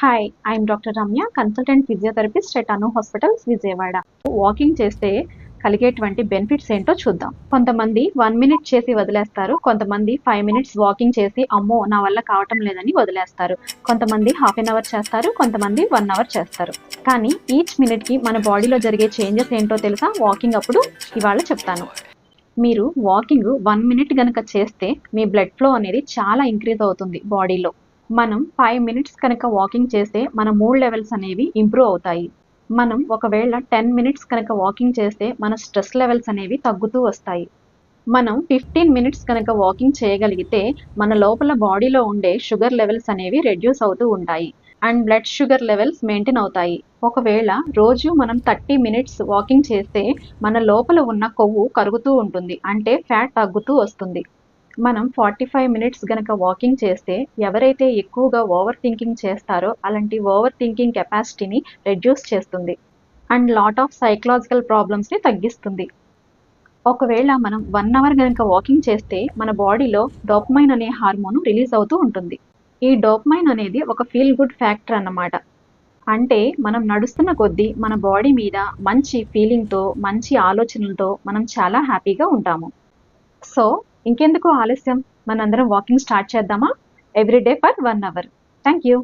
Hi I'm doctor Ramya consultant physiotherapist at Anu hospitals Vijayawada walking చేస్తే కలిగేటువంటి benefits ఏంటో చూద్దాం. కొంతమంది వన్ మినిట్ చేసి వదిలేస్తారు కొంతమంది ఫైవ్ మినిట్స్ వాకింగ్ చేసి అమ్మో నా వల్ల కావటం లేదని వదిలేస్తారు. కొంతమంది హాఫ్ అన్ అవర్ చేస్తారు కొంతమంది వన్ అవర్ చేస్తారు. కానీ ఈచ్ మినిట్కి మన బాడీలో జరిగే చేంజెస్ ఏంటో తెలుసా? వాకింగ్ అప్పుడు ఇవాళ చెప్తాను. మీరు వాకింగ్ వన్ మినిట్ గనక చేస్తే మీ బ్లడ్ ఫ్లో అనేది చాలా ఇంక్రీజ్ అవుతుంది బాడీలో మనం ఫైవ్ మినిట్స్ కనుక వాకింగ్ చేస్తే మన మూడ్ లెవెల్స్ అనేవి ఇంప్రూవ్ అవుతాయి. మనం ఒకవేళ టెన్ మినిట్స్ కనుక వాకింగ్ చేస్తే మన స్ట్రెస్ లెవెల్స్ అనేవి తగ్గుతూ వస్తాయి. మనం ఫిఫ్టీన్ మినిట్స్ కనుక వాకింగ్ చేయగలిగితే మన లోపల బాడీలో ఉండే షుగర్ లెవెల్స్ అనేవి రెడ్యూస్ అవుతూ ఉంటాయి. And blood sugar levels maintain అవుతాయి. ఒకవేళ రోజు మనం థర్టీ మినిట్స్ వాకింగ్ చేస్తే మన లోపల ఉన్న కొవ్వు కరుగుతూ ఉంటుంది. అంటే ఫ్యాట్ తగ్గుతూ వస్తుంది. మనం ఫార్టీ ఫైవ్ మినిట్స్ గనక వాకింగ్ చేస్తే ఎవరైతే ఎక్కువగా ఓవర్ థింకింగ్ చేస్తారో అలాంటి ఓవర్ థింకింగ్ కెపాసిటీని రెడ్యూస్ చేస్తుంది. అండ్ లాట్ ఆఫ్ సైకలాజికల్ ప్రాబ్లమ్స్ని తగ్గిస్తుంది. ఒకవేళ మనం వన్ అవర్ కనుక వాకింగ్ చేస్తే మన బాడీలో డోపమైన్ అనే హార్మోన్ రిలీజ్ అవుతూ ఉంటుంది. ఈ డోపమైన్ అనేది ఒక ఫీల్ గుడ్ ఫ్యాక్టర్ అన్నమాట. అంటే మనం నడుస్తున్న కొద్దీ మన బాడీ మీద మంచి ఫీలింగ్తో మంచి ఆలోచనలతో మనం చాలా హ్యాపీగా ఉంటాము. సో ఇంకెందుకు ఆలస్యం? మనందరం వాకింగ్ స్టార్ట్ చేద్దామా? Every day for one hour thank you